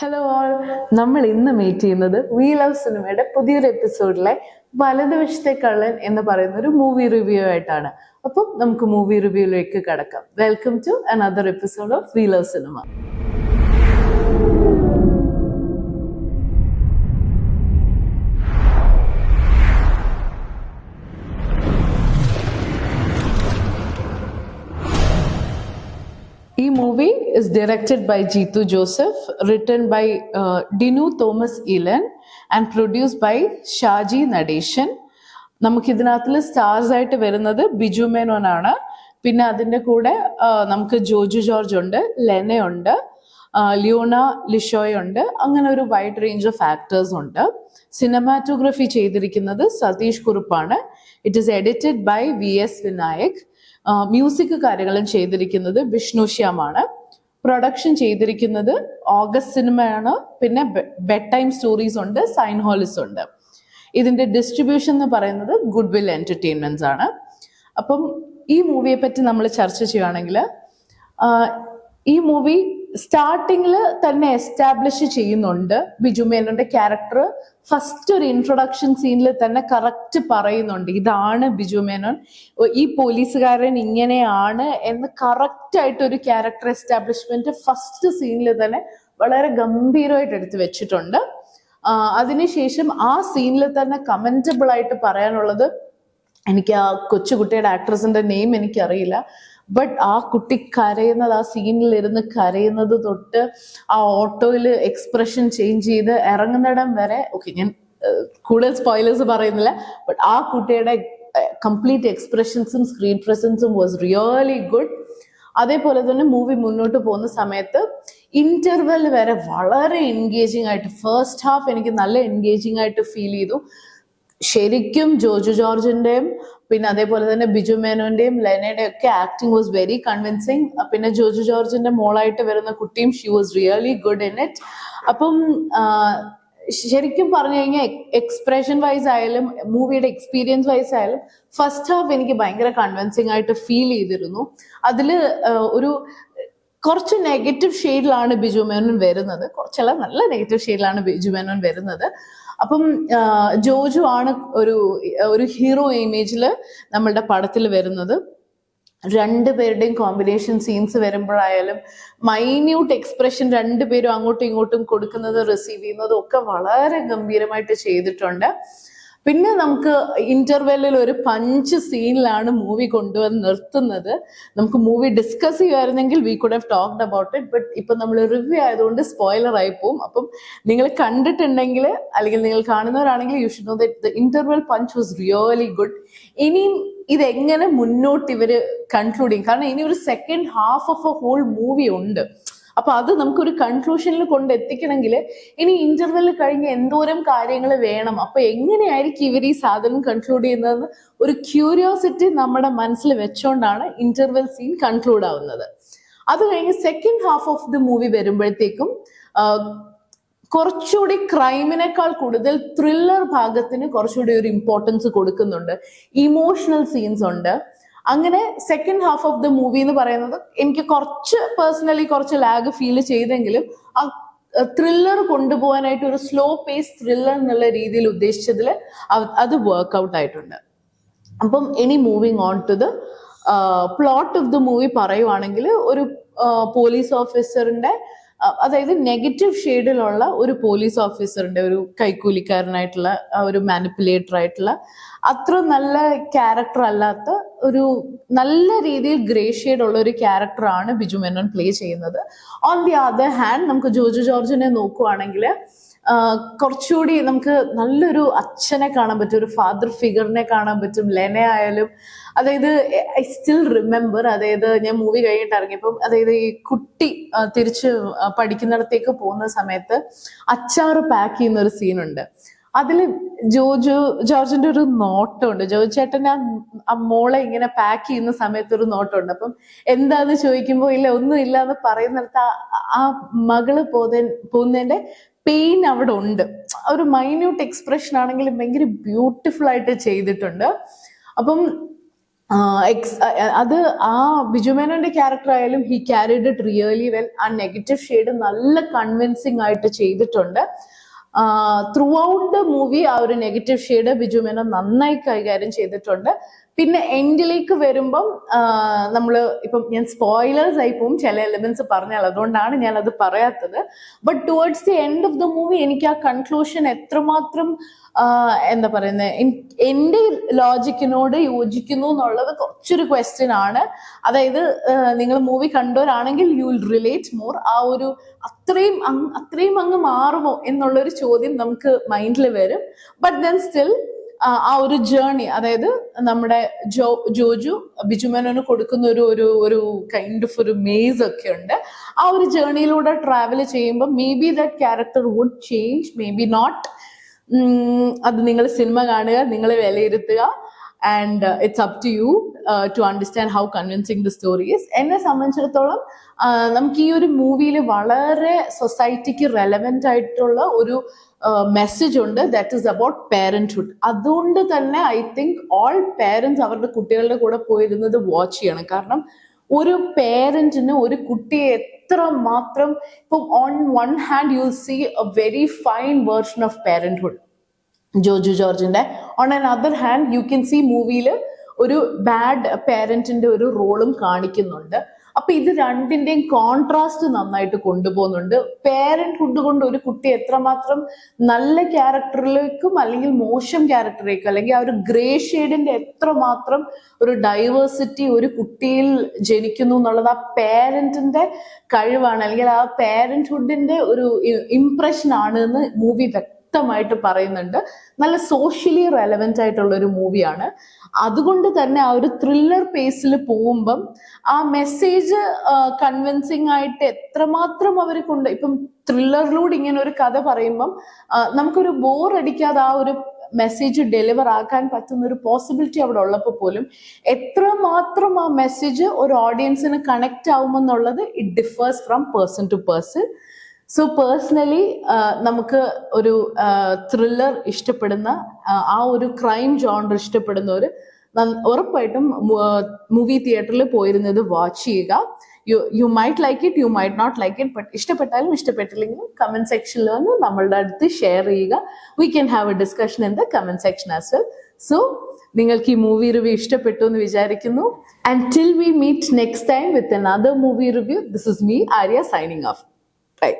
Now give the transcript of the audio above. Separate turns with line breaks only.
Hello all നമ്മൾ ഇന്ന് meet ചെയ്യുന്നത് വി ലവ് സിനിമയുടെ പുതിയൊരു എപ്പിസോഡിലെ വലതുവശത്തെ കള്ളൻ എന്ന് പറയുന്ന ഒരു മൂവി റിവ്യൂ ആയിട്ടാണ്. അപ്പം നമുക്ക് മൂവി റിവ്യൂയിലേക്ക് കടക്കാം. Welcome to another episode of we love cinema movie is directed by Jeethu Joseph written by Dinu Thomas Eelan and produce by Shaji Nadesan നമുക്ക് ഇതിനകത്തിൽ സ്റ്റാർസ് ആയിട്ട് വരുന്നത് ബിജു മേനോൻ ആണ്. പിന്നെ അതിന്റെ കൂടെ നമുക്ക് ജോജു ജോർജ് ഉണ്ട് ലെന ഉണ്ട് ആ, ലിയോണ ലിഷോയ് ഉണ്ട്. അങ്ങനെ ഒരു വൈഡ് റേഞ്ച് ഓഫ് ആക്ടേഴ്സ് ഉണ്ട്. സിനിമാറ്റോഗ്രഫി ചെയ്തിരിക്കുന്നത് Satheesh കുറുപ്പാണ്. It is edited by V S Vinayak music കാര്യങ്ങളും ചെയ്തിരിക്കുന്നത് വിഷ്ണു ശ്യാമാണ് പ്രൊഡക്ഷൻ ചെയ്തിരിക്കുന്നത് ഓഗസ്റ്റ് സിനിമയാണ്. പിന്നെ ബെഡ് ടൈം സ്റ്റോറീസ് ഉണ്ട് സൈൻ ഹോളിസ് ഉണ്ട്. ഇതിന്റെ ഡിസ്ട്രിബ്യൂഷൻ എന്ന് പറയുന്നത് ഗുഡ് വിൽ എന്റർടൈൻമെന്റ്സ് ആണ്. അപ്പം ഈ മൂവിയെ പറ്റി നമ്മൾ ചർച്ച ചെയ്യുകയാണെങ്കിൽ ഈ മൂവി സ്റ്റാർട്ടിങ്ങിൽ തന്നെ എസ്റ്റാബ്ലിഷ് ചെയ്യുന്നുണ്ട് ബിജു മേനോന്റെ ക്യാരക്ടർ ഫസ്റ്റ് ഒരു ഇൻട്രൊഡക്ഷൻ സീനിൽ തന്നെ കറക്റ്റ് പറയുന്നുണ്ട്. ഇതാണ് ബിജു മേനോൻ. ഈ പോലീസുകാരൻ ഇങ്ങനെയാണ് എന്ന് കറക്റ്റ് ആയിട്ട് ഒരു ക്യാരക്ടർ എസ്റ്റാബ്ലിഷ്മെന്റ് ഫസ്റ്റ് സീനിൽ തന്നെ വളരെ ഗംഭീരമായിട്ട് എടുത്തു വെച്ചിട്ടുണ്ട്. അതിനുശേഷം ആ സീനിൽ തന്നെ കമന്റബിൾ ആയിട്ട് പറയാനുള്ളത് എനിക്ക് ആ കൊച്ചുകുട്ടിയുടെ ആക്ട്രസിന്റെ നെയിം എനിക്കറിയില്ല. ബട്ട് ആ കുട്ടി കരയുന്നത് ആ സീനിൽ ഇരുന്ന് കരയുന്നത് തൊട്ട് ആ ഓട്ടോയിൽ എക്സ്പ്രഷൻ ചേഞ്ച് ചെയ്ത് ഇറങ്ങുന്നിടം വരെ ഓക്കെ ഞാൻ കൂടുതൽ സ്പോയിലേഴ്സ് പറയുന്നില്ല ബട്ട് ആ കുട്ടിയുടെ കംപ്ലീറ്റ് എക്സ്പ്രഷൻസും സ്ക്രീൻ പ്രസൻസും വാസ് റിയലി ഗുഡ് അതേപോലെ തന്നെ മൂവി മുന്നോട്ട് പോകുന്ന സമയത്ത് ഇന്റർവെൽ വരെ വളരെ എൻഗേജിങ് ആയിട്ട് ഫസ്റ്റ് ഹാഫ് എനിക്ക് നല്ല എൻഗേജിങ് ആയിട്ട് ഫീൽ ചെയ്തു. ശരിക്കും ജോജു ജോർജിന്റെയും പിന്നെ അതേപോലെ തന്നെ ബിജു മേനോന്റെയും ലെനയുടെയും ഒക്കെ ആക്ടിങ് വാസ് വെരി കൺവിൻസിങ് പിന്നെ ജോജു ജോർജിന്റെ മോളായിട്ട് വരുന്ന കുട്ടിയും she was really good in it അപ്പം ശരിക്കും പറഞ്ഞു കഴിഞ്ഞാൽ എക്സ്പ്രഷൻ വൈസ് ആയാലും മൂവിയുടെ എക്സ്പീരിയൻസ് വൈസ് ആയാലും ഫസ്റ്റ് ഹാഫ് എനിക്ക് ഭയങ്കര കൺവിൻസിങ് ആയിട്ട് ഫീൽ ചെയ്തിരുന്നു. അതിൽ ഒരു കുറച്ച് നെഗറ്റീവ് ഷെയ്ഡിലാണ് ബിജു മേനോൻ വരുന്നത്. കുറച്ചല്ല നല്ല നെഗറ്റീവ് ഷെയ്ഡിലാണ് ബിജു മേനോൻ വരുന്നത്. അപ്പം ജോജു ആണ് ഒരു ഒരു ഹീറോ ഇമേജിൽ നമ്മളുടെ പടത്തിൽ വരുന്നത്. രണ്ട് പേരുടെയും കോമ്പിനേഷൻ സീൻസ് വരുമ്പോഴായാലും മൈന്യൂട്ട് എക്സ്പ്രഷൻ രണ്ടുപേരും അങ്ങോട്ടും ഇങ്ങോട്ടും കൊടുക്കുന്നത് റിസീവ് ചെയ്യുന്നതും ഒക്കെ വളരെ ഗംഭീരമായിട്ട് ചെയ്തിട്ടുണ്ട്. പിന്നെ നമുക്ക് ഇന്റർവെല്ലിൽ ഒരു പഞ്ച് സീനിലാണ് മൂവി കൊണ്ടുവന്ന് നിർത്തുന്നത്. നമുക്ക് movie discuss ചെയ്യുമായിരുന്നെങ്കിൽ we could have talked about it but ഇപ്പൊ നമ്മൾ റിവ്യൂ ആയതുകൊണ്ട് സ്പോയിലർ ആയി പോവും. അപ്പം നിങ്ങൾ കണ്ടിട്ടുണ്ടെങ്കിൽ അല്ലെങ്കിൽ നിങ്ങൾ കാണുന്നവരാണെങ്കിൽ you should know that the interval punch was really good ഇനിയും ഇതെങ്ങനെ മുന്നോട്ട് ഇവർ കൺക്ലൂഡ് ചെയ്യും? കാരണം ഇനി ഒരു second half of a whole movie ഉണ്ട്. അപ്പൊ അത് നമുക്കൊരു കൺക്ലൂഷനിൽ കൊണ്ട് എത്തിക്കണമെങ്കിൽ ഇനി ഇന്റർവെൽ കഴിഞ്ഞ് എന്തോരം കാര്യങ്ങൾ വേണം. അപ്പൊ എങ്ങനെയായിരിക്കും ഇവർ ഈ സാധനം കൺക്ലൂഡ് ചെയ്യുന്നതെന്ന് ഒരു ക്യൂരിയോസിറ്റി നമ്മുടെ മനസ്സിൽ വെച്ചുകൊണ്ടാണ് ഇന്റർവെൽ സീൻ കൺക്ലൂഡ് ആവുന്നത്. അത് കഴിഞ്ഞ് second half of the movie വരുമ്പോഴത്തേക്കും കുറച്ചുകൂടി ക്രൈമിനേക്കാൾ കൂടുതൽ ത്രില്ലർ ഭാഗത്തിന് കുറച്ചുകൂടി ഒരു ഇമ്പോർട്ടൻസ് കൊടുക്കുന്നുണ്ട്. ഇമോഷണൽ സീൻസ് ഉണ്ട്. അങ്ങനെ second half of the movie എന്ന് പറയുന്നത് എനിക്ക് കുറച്ച് പേഴ്സണലി കുറച്ച് ലാഗ് ഫീൽ ചെയ്തെങ്കിലും ആ ത്രില്ലർ കൊണ്ടുപോകാനായിട്ട് ഒരു സ്ലോ പേസ് ത്രില്ലർ എന്നുള്ള രീതിയിൽ ഉദ്ദേശിച്ചതിൽ അത് വർക്ക്ഔട്ട് ആയിട്ടുണ്ട്. അപ്പം ഇനി moving on to the plot of the movie പറയുവാണെങ്കിൽ ഒരു പോലീസ് ഓഫീസറിന്റെ അതായത് നെഗറ്റീവ് ഷെയ്ഡിലുള്ള ഒരു പോലീസ് ഓഫീസറിന്റെ ഒരു കൈക്കൂലിക്കാരനായിട്ടുള്ള ഒരു മാനിപ്പുലേറ്റർ ആയിട്ടുള്ള അത്ര നല്ല ക്യാരക്ടർ അല്ലാത്ത ഒരു നല്ല രീതിയിൽ ഗ്രേ ഷെയ്ഡ് ഉള്ള ഒരു ക്യാരക്ടറാണ് ബിജു മേനോൻ പ്ലേ ചെയ്യുന്നത്. ഓൺ ദി അതർ ഹാൻഡ് നമുക്ക് ജോജു ജോർജിനെ നോക്കുവാണെങ്കിൽ കുറച്ചുകൂടി നമുക്ക് നല്ലൊരു അച്ഛനെ കാണാൻ പറ്റും ഒരു ഫാദർ ഫിഗറിനെ കാണാൻ പറ്റും ലെന ആയാലും. അതായത് ഐ സ്റ്റിൽ റിമെമ്പർ അതായത് ഞാൻ മൂവി കഴിഞ്ഞിട്ട് ഇറങ്ങിയപ്പം അതായത് ഈ കുട്ടി തിരിച്ച് പഠിക്കുന്നിടത്തേക്ക് പോകുന്ന സമയത്ത് അച്ചാറ് പാക്ക് ചെയ്യുന്ന ഒരു സീനുണ്ട് അതിൽ ജോജു ജോർജിന്റെ ഒരു നോട്ടമുണ്ട് ജോജു ചേട്ടൻ ആ മോളെ ഇങ്ങനെ പാക്ക് ചെയ്യുന്ന സമയത്ത് ഒരു നോട്ടമുണ്ട് അപ്പം എന്താന്ന് ചോദിക്കുമ്പോൾ ഇല്ല ഒന്നും ഇല്ല എന്ന് പറയുന്നിടത്ത് ആ മകൾ പോതെ പോകുന്നതിന്റെ പെയിൻ അവിടെ ഉണ്ട്. ഒരു മൈന്യൂട്ട് എക്സ്പ്രഷൻ ആണെങ്കിലും ഭയങ്കര ബ്യൂട്ടിഫുൾ ആയിട്ട് ചെയ്തിട്ടുണ്ട്. അപ്പം എക്സ് അത് ആ ബിജുമേനോന്റെ ക്യാരക്ടർ ആയാലും he carried it really well ആ നെഗറ്റീവ് ഷെയ്ഡ് നല്ല കൺവിൻസിങ് ആയിട്ട് ചെയ്തിട്ടുണ്ട്. ത്രൂ ഔട്ട് ദ മൂവി ആ ഒരു നെഗറ്റീവ് ഷെയ്ഡ് ബിജു മേനോൻ നന്നായി കൈകാര്യം ചെയ്തിട്ടുണ്ട്. പിന്നെ എൻഡിലേക്ക് വരുമ്പം നമ്മൾ ഇപ്പം ഞാൻ സ്പോയിലേഴ്സ് ആയി പോകും ചില എലിമെന്റ്സ് പറഞ്ഞാൽ അതുകൊണ്ടാണ് ഞാൻ അത് പറയാത്തത്. But towards the end of the movie എനിക്ക് ആ കൺക്ലൂഷൻ എത്രമാത്രം എന്താ പറയുന്നത് എന്റെ ലോജിക്കിനോട് യോജിക്കുന്നു എന്നുള്ളത് കുറച്ചൊരു ക്വസ്റ്റ്യൻ ആണ്. അതായത് നിങ്ങൾ മൂവി കണ്ടവരാണെങ്കിൽ യു വിൽ റിലേറ്റ് മോർ ആ ഒരു അത്രയും അത്രയും അങ്ങ് മാറുമോ എന്നുള്ളൊരു ചോദ്യം നമുക്ക് മൈൻഡിൽ വരും. ബട്ട് ദെൻ സ്റ്റിൽ ആ ഒരു ജേണി അതായത് നമ്മുടെ ജോ ജോജു ബിജുമേനോന് കൊടുക്കുന്ന ഒരു ഒരു ഒരു കൈൻഡ് ഓഫ് ഒരു മേസ് ഒക്കെ ഉണ്ട്. ആ ഒരു ജേണിയിലൂടെ ട്രാവൽ ചെയ്യുമ്പോൾ may be that character would change may be not അത് നിങ്ങൾ സിനിമ കാണുക നിങ്ങൾ വിലയിരുത്തുക and it's up to you to understand how convincing the stories എന്നെ സംബന്ധിച്ചിടത്തോളം ആ, നമുക്ക് ഈ ഒരു മൂവിയിൽ വളരെ സൊസൈറ്റിക്ക് റെലവെന്റ് ആയിട്ടുള്ള ഒരു മെസ്സേജ് ഉണ്ട് ദാറ്റ് ഈസ് അബൌട്ട് പാരന്റ്ഹുഡ് അതുകൊണ്ട് തന്നെ ഐ തിങ്ക് ഓൾ പേരൻസ് അവരുടെ കുട്ടികളുടെ കൂടെ പോയിരുന്നത് വാച്ച് ചെയ്യണം. കാരണം ഒരു പേരന്റിന് ഒരു കുട്ടിയെ എത്ര മാത്രം ഇപ്പം on one hand you see a very fine version of parenthood Joju ജോർജിന്റെ. On an other hand you can see മൂവിയിൽ ഒരു ബാഡ് പേരന്റിന്റെ ഒരു റോളും കാണിക്കുന്നുണ്ട്. അപ്പൊ ഇത് രണ്ടിന്റെയും കോൺട്രാസ്റ്റ് നന്നായിട്ട് കൊണ്ടുപോകുന്നുണ്ട്. പേരന്റ്ഹുഡ് കൊണ്ട് ഒരു കുട്ടി എത്രമാത്രം നല്ല ക്യാരക്ടറിലേക്കും അല്ലെങ്കിൽ മോശം ക്യാരക്ടറിലേക്കും അല്ലെങ്കിൽ ആ ഒരു ഗ്രേ ഷെയ്ഡിന്റെ എത്രമാത്രം ഒരു ഡൈവേഴ്സിറ്റി ഒരു കുട്ടിയിൽ ജനിക്കുന്നു എന്നുള്ളത് ആ പേരന്റിന്റെ കഴിവാണ്. അല്ലെങ്കിൽ ആ പേരന്റ്ഹുഡിന്റെ ഒരു ഇംപ്രഷൻ ആണ് എന്ന് മൂവി വ്യക്തമായിട്ട് പറയുന്നുണ്ട്. നല്ല സോഷ്യലി റെലവെന്റ് ആയിട്ടുള്ള ഒരു മൂവിയാണ് അതുകൊണ്ട് തന്നെ ആ ഒരു ത്രില്ലർ പേസിൽ പോകുമ്പം ആ മെസ്സേജ് കൺവിൻസിങ് ആയിട്ട് എത്രമാത്രം അവർ കൊണ്ട് ഇപ്പം ത്രില്ലറിലൂടെ ഇങ്ങനെ ഒരു കഥ പറയുമ്പം നമുക്കൊരു ബോർ അടിക്കാതെ ആ ഒരു മെസ്സേജ് ഡെലിവർ ആക്കാൻ പറ്റുന്ന ഒരു പോസിബിലിറ്റി അവിടെ ഉള്ളപ്പോൾ പോലും എത്രമാത്രം ആ മെസ്സേജ് ഒരു ഓഡിയൻസിന് connect ആവുമെന്നുള്ളത് it differs from person to person so personally നമുക്ക് ഒരു ത്രില്ലർ ഇഷ്ടപ്പെടുന്ന ആ, ഒരു ക്രൈം ജോണർ ഇഷ്ടപ്പെടുന്നവർ ഉറപ്പായിട്ടും മൂവി തിയേറ്ററിൽ പോയിരുന്നത് വാച്ച് ചെയ്യുക. You you might like it you might not like it but ഇഷ്ടപ്പെട്ടാലും ഇഷ്ടപ്പെട്ടില്ലെങ്കിലും കമന്റ് സെക്ഷനിൽ വന്ന് നമ്മളുടെ അടുത്ത് ഷെയർ ചെയ്യുക. We can have a discussion in the comment section as well so നിങ്ങൾക്ക് ഈ മൂവി റിവ്യൂ ഇഷ്ടപ്പെട്ടു എന്ന് വിചാരിക്കുന്നു. And till we meet next time with another movie review this is me Arya signing off bye